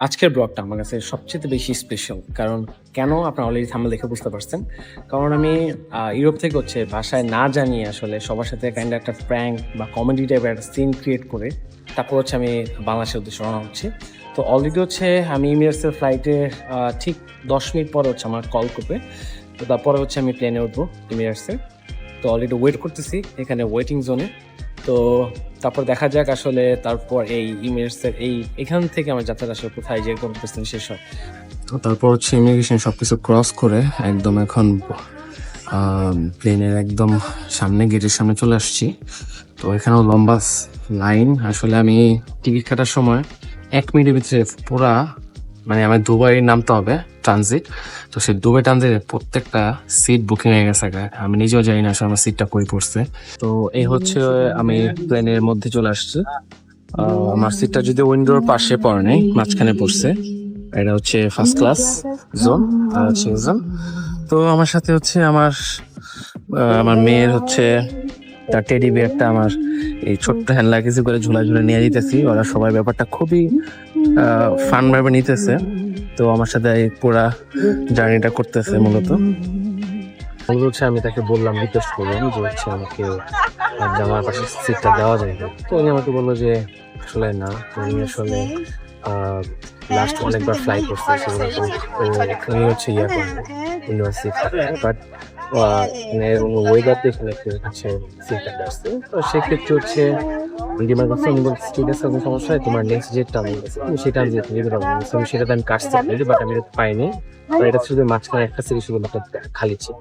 আজকের ব্লগটা আমার কাছে সবচেয়ে বেশি স্পেশাল কারণ কেন আপনারা অলরেডি থাম্বেল দেখে বুঝতে পারছেন? কারণ আমি ইউরোপ থেকে হচ্ছে ভাষায় না জানিয়ে আসলে সবার সাথে কাইন্ড একটা প্র্যাঙ্ক বা কমেডি টাইপের একটা সিন ক্রিয়েট করে তারপর হচ্ছে আমি বাংলাদেশের উদ্দেশ্যে রওনা হচ্ছি। তো অলরেডি হচ্ছে আমি ইমিরেটসের ফ্লাইটে ঠিক দশ মিনিট পরে হচ্ছে আমার কল করবে। তো তারপরে হচ্ছে আমি প্লেনে উঠবো ইমিরেটসে তো অলরেডি ওয়েট করতেছি এখানে ওয়েটিং জোনে তো তারপর দেখা যাক আসলে তারপর এই ইমিরেটসের এই এখান থেকে আমার যাত্রাটা আসলে কোথায়, যে কোন প্রস্তুতি শেষ হয়। তো তারপর হচ্ছে ইমিগ্রেশন সবকিছু ক্রস করে একদম এখন প্লেনের একদম সামনে গেটের সামনে চলে আসছি। তো এখানেও লম্বা লাইন আসলে আমি টিকিট কাটার সময় এক মিনিটের ভিতরে পুরা মানে আমার দুবাই নামতে হবে ট্রানজিট তো সেই দুবাই ট্রানজিটের প্রত্যেকটা সিট বুকিং হয়ে গেছে। আমি নিজেও জানি না আমার সিটটা কই পড়ছে। তো এই হচ্ছে আমি প্লেনের মধ্যে চলে আসছি। আমার সিটটা যদি উইন্ডোর পাশে পড়ে নেই, মাঝখানে পড়ছে। এটা হচ্ছে ফার্স্ট ক্লাস জোন হচ্ছে জোন তো আমার সাথে হচ্ছে আমার আমার মেয়ের হচ্ছে, তার টেডি বিয়ারটা আমার এই ছোট্ট হ্যান্ড লাগেজে করে ঝুলা ঝুলে নিয়ে যেতেছি। ওরা সবাই ব্যাপারটা খুবই ফান ভাবে নিতেছে। তো আমার সাথে এই পুরা জার্নিটা করতেছে মূলত। মূলত হচ্ছে আমি তাকে বললাম রিকোয়েস্ট করলাম যে হচ্ছে আমাকে জামার পাশে সিটটা দেওয়া যায় না। তো উনি আমাকে বলল যে, আসলে না, উনি আসলে লাস্ট অনেকবার ফ্লাই করছে, সেগুলো উনি হচ্ছে ইয়া করবে ইউনিভার্সিটি বাট ওয়েদার দেখে নাকি হচ্ছে সিটটা আসছে তো সেক্ষেত্রে হচ্ছে ডিমার কাছে আমি বলছি ঠিক আছে কোনো সমস্যা নেই তোমার নেক্সট যেটা আমি বলছি। তুমি সেটা আমি যেতে দিতে পারব না আমি সেটাতে আমি কাটতে পারি বাট আমি এটা পাইনি তো এটা শুধু মাঝখানে একটা সিরিজ শুধু একটা খালি ছিল।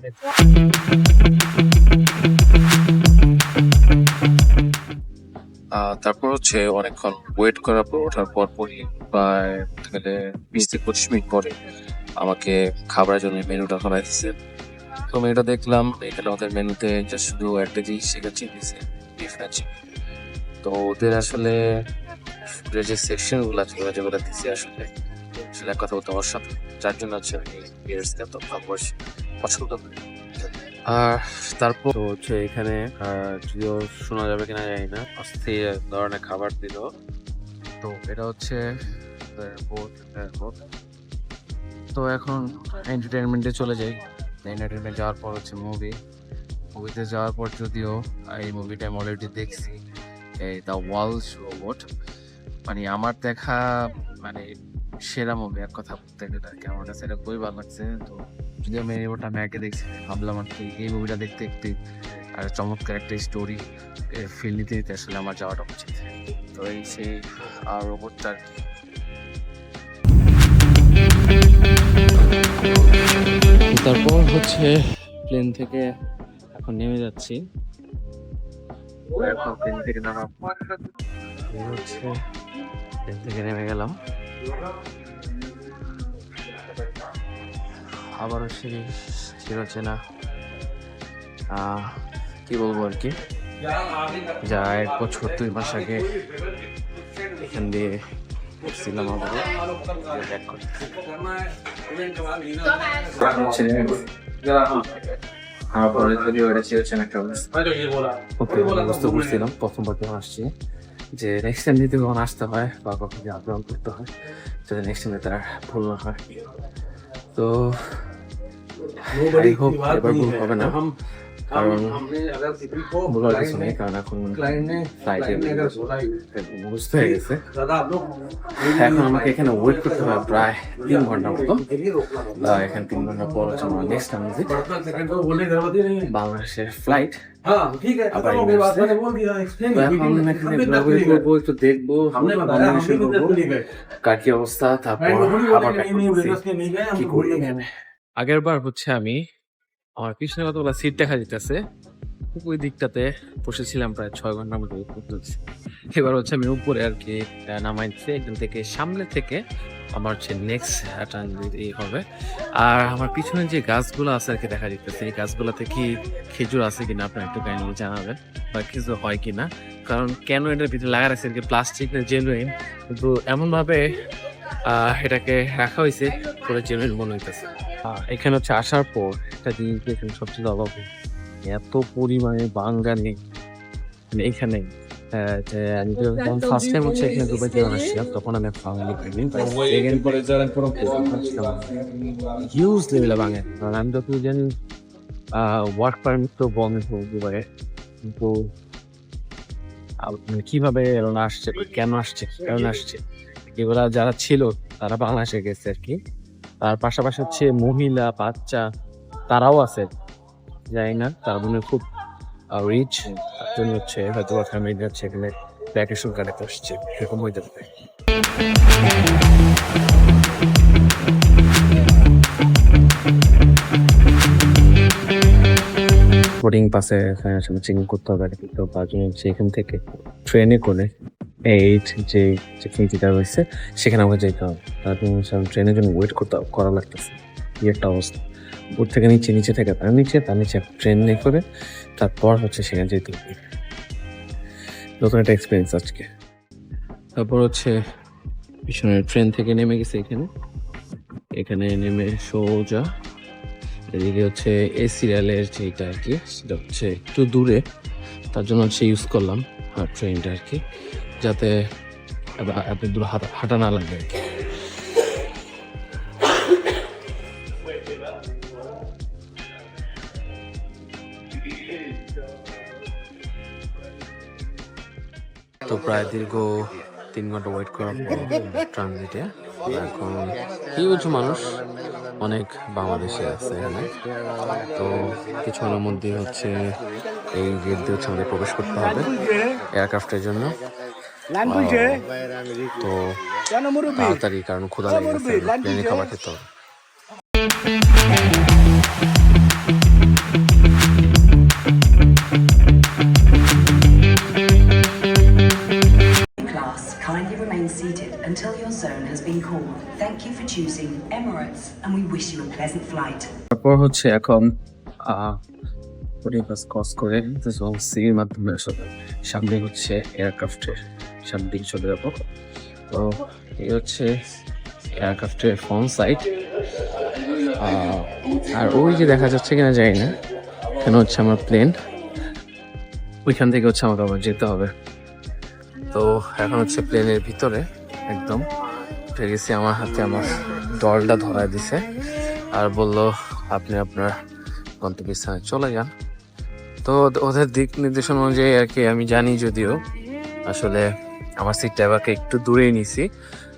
তারপর হচ্ছে অনেকক্ষণ ওয়েট করার পর ওঠার পর পরই প্রায় গেলে বিশ থেকে পঁচিশ মিনিট পরে আমাকে খাবারের জন্য মেনুটা করাই দিচ্ছে তো মেনুটা দেখলাম এখানে ওদের মেনুতে just শুধু একটা জিনিস সেটা চিনিছে বিফ না তো ওদের আসলে যে সেকশনগুলো আছে, ওরা যেগুলো দিচ্ছে আসলে এক কথা বলতে অসাধারণ যার জন্য হচ্ছে আমি বিয়ার্সকে ভালোবাসি, পছন্দ করি। আর তারপর হচ্ছে এখানে যদিও শোনা যাবে কিনা জানি না, অস্থির ধরনের খাবার দিল। তো এটা হচ্ছে তো এখন এন্টারটেনমেন্টে চলে যাই। এন্টারটেনমেন্ট যাওয়ার পর হচ্ছে মুভি মুভিতে যাওয়ার পর যদিও এই মুভিটা আমি অলরেডি দেখছি, এই দ্য ওয়ালস রোবট মানে আমার দেখা মানে সেরা মুভি এক কথা বলতে গেলে। আমার কাছে এটা খুবই ভালো লাগছে। তো যদি আমি এই ওটা আমি আগে দেখছি ভাবলাম আর কি, এই মুভিটা দেখতে দেখতে আর চমৎকার একটা স্টোরি ফিল নিতে নিতে আসলে আমার যাওয়াটা উচিত। তো এই সেই আর রোবটটা আর কি তারপর হচ্ছে প্লেন থেকে এখন নেমে যাচ্ছি। প্লেন থেকে নামা হচ্ছে প্লেন থেকে নেমে গেলাম। আবারও সেই চিরচেনা কি বলব আর কি? যা এক বছর, দুই মাস আগে এখান দিয়ে ছিলাম আবার ব্যাক করতে আমার পরে যদিও এটা চিরচেনা একটা ওকে বুঝতে পারছিলাম প্রথমবার যখন আসছি যে নেক্সট টাইম যদি কখন আসতে হয় বা কখন যদি আগ্রহ করতে হয় যাতে নেক্সট টাইমে তার ভুল না হয়। তো আই হোপ এবার ভুল হবে না। কারণ কিছু নেই কারণ এখন ফ্লাইটে হয়ে গেছে এখন আমাকে এখানে ওয়েট করতে হবে প্রায় তিন ঘণ্টার মতো এখানে তিন ঘণ্টা পর হচ্ছে আমার নেক্সট ট্রানজিট বাংলাদেশের ফ্লাইট কার কি অবস্থা তারপর আগের বার হচ্ছে আমি আমার পিছনে কতগুলো সিট দেখা যেতেছে ওই দিকটাতে বসেছিলাম প্রায় ছয় ঘণ্টা মতো করতেছি এবার হচ্ছে আমি উপরে আর কি নামাইছি একজন থেকে সামনে থেকে আমার হচ্ছে নেক্সট এই হবে। আর আমার পিছনে যে গাছগুলো আছে আর কি দেখা যেতেছে এই গাছগুলোতে কি খেজুর আছে কিনা আপনার একটু কাইন্ডলি জানাবেন বা খেজুর হয় কিনা। কারণ কেন এটার ভিতরে লাগা রাখছে আর কি প্লাস্টিক না জেনুইন কিন্তু এমনভাবে এটাকে রাখা হয়েছে পুরো জেনুইন মনে হইতেছে। এখানে হচ্ছে আসার পর একটা জিনিস দেখেন সবচেয়ে অভাব এত পরিমাণে বাঙ্গানি মানে এখানে আমি যখন ফার্স্ট টাইম হচ্ছে এখানে দুবাই আসছিলাম তখন আমি ফ্যামিলি প্রেগনেন্ট হিউজ লেভেলে ভাঙে কারণ আমি যত জানি ওয়ার্ক পারমিট তো বন্ধ দুবাইয়ে। কিন্তু মানে কীভাবে এরা আসছে কেন আসছে কি কারণে আসছে এগুলা যারা ছিল তারা বাংলাদেশে গেছে আর কি। তার পাশাপাশি হচ্ছে মহিলা, বাচ্চা, তারাও আছে। জানি না, তার মনে খুব রিচ জন্য হচ্ছে হয়তো ফ্যামিলি হচ্ছে এখানে ভ্যাকেশন কাটাতে আসছে সেরকম হয়ে পারে বোর্ডিং পাসে এখানে আসলে চেকিং করতে হবে আর কি। তো তার জন্য হচ্ছে এখান থেকে ট্রেনে করে এইট যে চেকিং যেটা রয়েছে, সেখানে আমাকে যেতে হবে। তার ট্রেনের জন্য ওয়েট করতে করা লাগতেছে। এই একটা অবস্থা। উপর থেকে নিচে নিচে থেকে তার নিচে তার নিচে ট্রেন নিয়ে করে, তারপর হচ্ছে সেখানে যেতে হবে। নতুন একটা এক্সপিরিয়েন্স আজকে। তারপর হচ্ছে পিছনে ট্রেন থেকে নেমে গেছে এখানে। এখানে নেমে সোজা, এদিকে হচ্ছে এ সিরিয়ালের যেটা আর কি, সেটা হচ্ছে একটু দূরে। তার জন্য হচ্ছে ইউজ করলাম আর ট্রেনটা আর কি। যাতে এত দূর হাঁটা না লাগে তো প্রায় দীর্ঘ তিন ঘণ্টা ওয়েট করার পর ট্রানজিটে এখন হিউজ মানুষ অনেক বাংলাদেশে আছে এখানে। তো কিছুক্ষণের মধ্যে হচ্ছে এই গেট দিয়ে হচ্ছে আমাদের প্রবেশ করতে হবে এয়ারক্রাফটের জন্য। তো তাড়াতাড়ি কারণ ক্ষুধা লেগে খাবার খেতে হবে Class, kindly remain seated until your zone has been called. Thank you for choosing Emirates and we wish you a pleasant flight. তারপর হচ্ছে এখন পরিবাস ক্রস করে সির মাধ্যমে সামনে হচ্ছে এয়ারক্রাফটের সামনে দিকে চলে যাব। তো এই হচ্ছে এয়ারক্রাফটের ফ্রন্ট সাইড আর ওই যে দেখা যাচ্ছে কিনা জানি না। কেন হচ্ছে আমার প্লেন ওইখান থেকে হচ্ছে আমাকে আবার যেতে হবে। তো এখন হচ্ছে প্লেনের ভিতরে, একদম। গেছি আমার হাতে, আমার ডলটা ধরায় দিছে। আর বলল, আপনি আপনার গন্তব্যস্থানে চলে যান। তো ওদ- ওদের দিক নির্দেশন অনুযায়ী আর কি আমি জানি যদিও, আসলে আমার সিটটা এবারকে একটু দূরেই নিছি,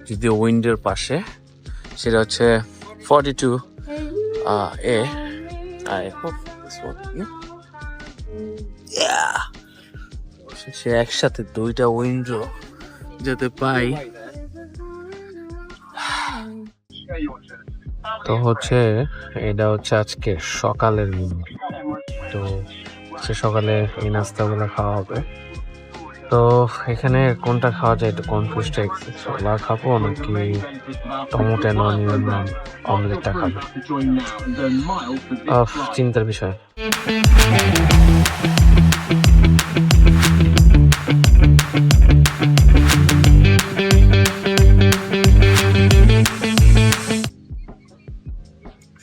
যদিও উইন্ডোর পাশে। সেটা হচ্ছে ফর্টি টু এ সে একসাথে দুইটা উইন্ডো যাতে পাই। তো হচ্ছে, এটা হচ্ছে আজকে সকালের মেনু তো সকালে এই নাস্তাগুলো খাওয়া হবে। তো এখানে কোনটা খাওয়া যায়? একটু কনফিউজ ছোলা খাব নাকি টমেটো অনিয়ন অমলেটটা খাব? চিন্তার বিষয়।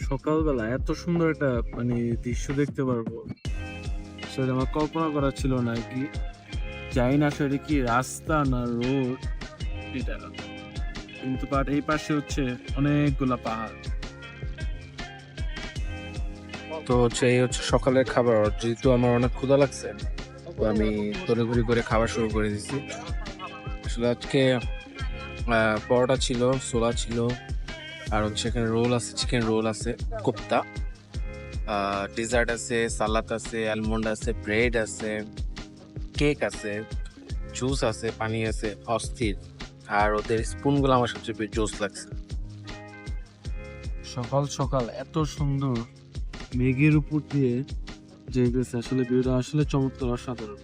সকালবেলা এত সুন্দর একটা মানে দৃশ্য দেখতে পারব। সেটা আমার কল্পনা করা ছিল না কি। জানি না আসলে কি রাস্তা না রোড। এটা কিন্তু বাট এই পাশে হচ্ছে অনেকগুলা পাহাড়। তো হচ্ছে এই হচ্ছে সকালের খাবার যেহেতু আমার অনেক ক্ষুধা লাগছে, তো আমি তড়িঘড়ি করে খাবার শুরু করে দিছি। আসলে আজকে পরোটা ছিল, ছোলা ছিল, আর হচ্ছে এখানে রোল আছে চিকেন রোল আছে, কোপ্তা। ডেজার্ট আছে সালাদ আছে আলমন্ড আছে ব্রেড আছে। কেক আছে জুস আছে, পানি আছে, অস্থির। আর ওদের স্পুনগুলো আমার সবচেয়ে বেশি জোস লাগছে। সকাল সকাল এত সুন্দর মেঘের উপর দিয়ে যে গেছে আসলে ভিউটা আসলে চমৎকার, অসাধারণ।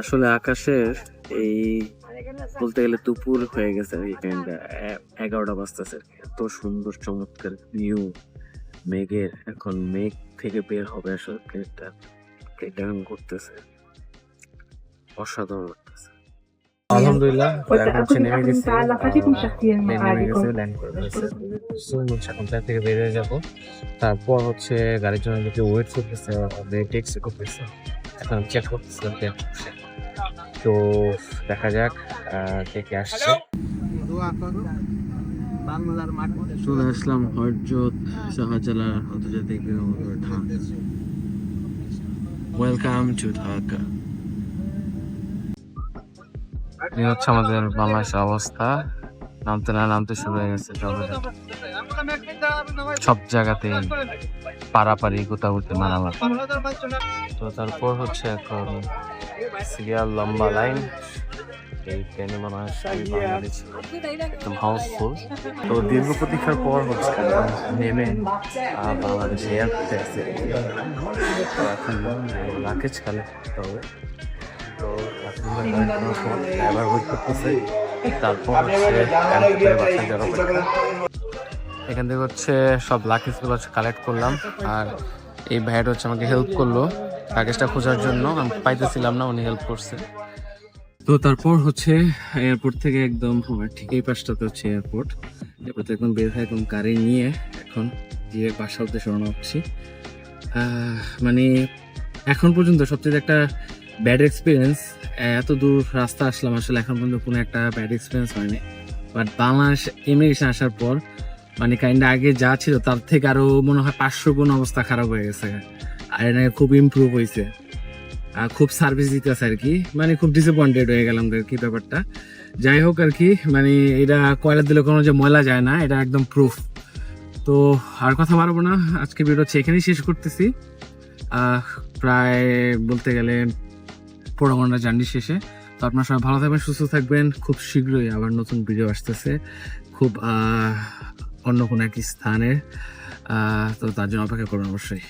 আসলে আকাশের এই বলতে গেলে দুপুর হয়ে গেছে আর কি এগারোটা বাজতেছে এত সুন্দর, চমৎকার ভিউ মেঘের, এখন মেঘ থেকে বের হবে আসলে প্লেটটা প্লেটটা করতেছে অসাধারণ লাগতেছে। আলহামদুলিল্লাহ এখন থেকে তারপর হচ্ছে গাড়ির জন্য ওয়েট করতেছে চেক করতেছিলাম তো দেখা যাক কে কে আসছে। চলে আসলাম হরজত শাহজালাল আন্তর্জাতিক বিমানবন্দর ঢাকা। Welcome to Dhaka. এই হচ্ছে আমাদের বাংলাদেশের অবস্থা। নামতে না নামতে শুরু হয়ে গেছে সব জায়গাতে পারাপারি গোতাগুতি মারামার। তো তারপর হচ্ছে এখন সিরিয়াল লম্বা লাইন। এই ট্রেনে মনে হয় একদম হাউসফুল তো দীর্ঘ প্রতীক্ষার পর হচ্ছে নেমে বাংলাদেশ এয়ারপোর্টে আছে। তো এখন লাকেজ কালেক্ট করতে হবে। তো ড্রাইভার ওয়েট করতেছে। তারপর হচ্ছে বাসায় যাওয়ার অপেক্ষা। এখান থেকে হচ্ছে সব লাকেজগুলো হচ্ছে কালেক্ট করলাম। আর এই ভাইয়াটা হচ্ছে আমাকে হেল্প করল। লাগেজটা খোঁজার জন্য। আমি পাইতেছিলাম না উনি হেল্প করছে। তো তারপর হচ্ছে এয়ারপোর্ট থেকে একদম আমার ঠিক এই পাশটাতে হচ্ছে এয়ারপোর্ট এরপর একদম বের হয়ে একদম গাড়ি নিয়ে এখন গিয়ে বাসার উদ্দেশ্যে রওনা হচ্ছি। মানে এখন পর্যন্ত সবচেয়ে একটা ব্যাড এক্সপিরিয়েন্স এত দূর রাস্তা আসলাম আসলে এখন পর্যন্ত কোনো একটা ব্যাড এক্সপিরিয়েন্স হয়নি। বাট বাংলাদেশ ইমিগ্রেশন আসার পর মানে কাইন্ড আগে যা ছিল তার থেকে আরও মনে হয় পাঁচশো গুণ অবস্থা খারাপ হয়ে গেছে। আর এটা খুব ইমপ্রুভ হয়েছে খুব সার্ভিস দিতেছে আর কি। মানে খুব ডিসঅ্যাপয়েন্টেড হয়ে গেলাম আর কি ব্যাপারটা। যাই হোক আর কি মানে এটা কয়লা দিলে কোনো যে ময়লা যায় না, এটা একদম প্রুফ তো আর কথা বাড়াবো না, আজকে ভিডিও হচ্ছে এখানেই শেষ করতেছি। প্রায় বলতে গেলে পনেরো ঘণ্টা জার্নি শেষে। তো আপনার সবাই ভালো থাকবেন, সুস্থ থাকবেন। খুব শীঘ্রই আবার নতুন ভিডিও আসতেছে খুব অন্য কোনো এক স্থানের তো তার জন্য অপেক্ষা করুন অবশ্যই।